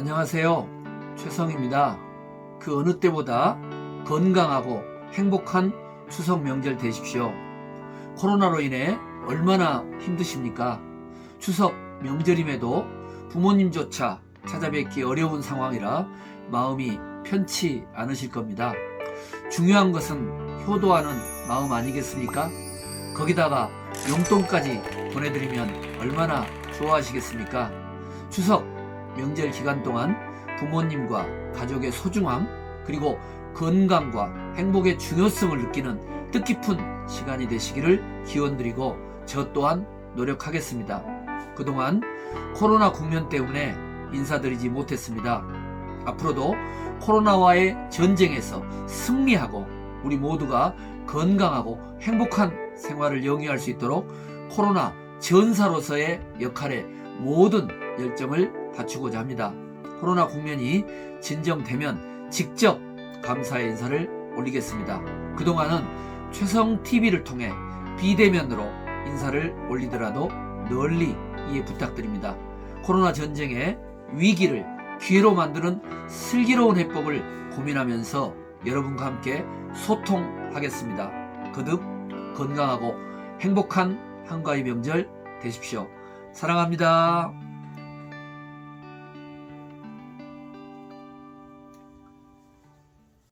안녕하세요. 최성입니다. 그 어느 때보다 건강하고 행복한 추석 명절 되십시오. 코로나로 인해 얼마나 힘드십니까? 추석 명절임에도 부모님조차 찾아뵙기 어려운 상황이라 마음이 편치 않으실 겁니다. 중요한 것은 효도하는 마음 아니겠습니까? 거기다가 용돈까지 보내드리면 얼마나 좋아하시겠습니까? 추석 명절 기간 동안 부모님과 가족의 소중함 그리고 건강과 행복의 중요성을 느끼는 뜻깊은 시간이 되시기를 기원드리고 저 또한 노력하겠습니다. 그동안 코로나 국면 때문에 인사드리지 못했습니다. 앞으로도 코로나와의 전쟁에서 승리하고 우리 모두가 건강하고 행복한 생활을 영위할 수 있도록 코로나 전사로서의 역할에 모든 열정을 바치고자 합니다. 코로나 국면이 진정되면 직접 감사의 인사를 올리겠습니다. 그동안은 최성TV를 통해 비대면으로 인사를 올리더라도 널리 이해 부탁드립니다. 코로나 전쟁의 위기를 기회로 만드는 슬기로운 해법을 고민하면서 여러분과 함께 소통하겠습니다. 거듭 건강하고 행복한 한가위 명절 되십시오. 사랑합니다.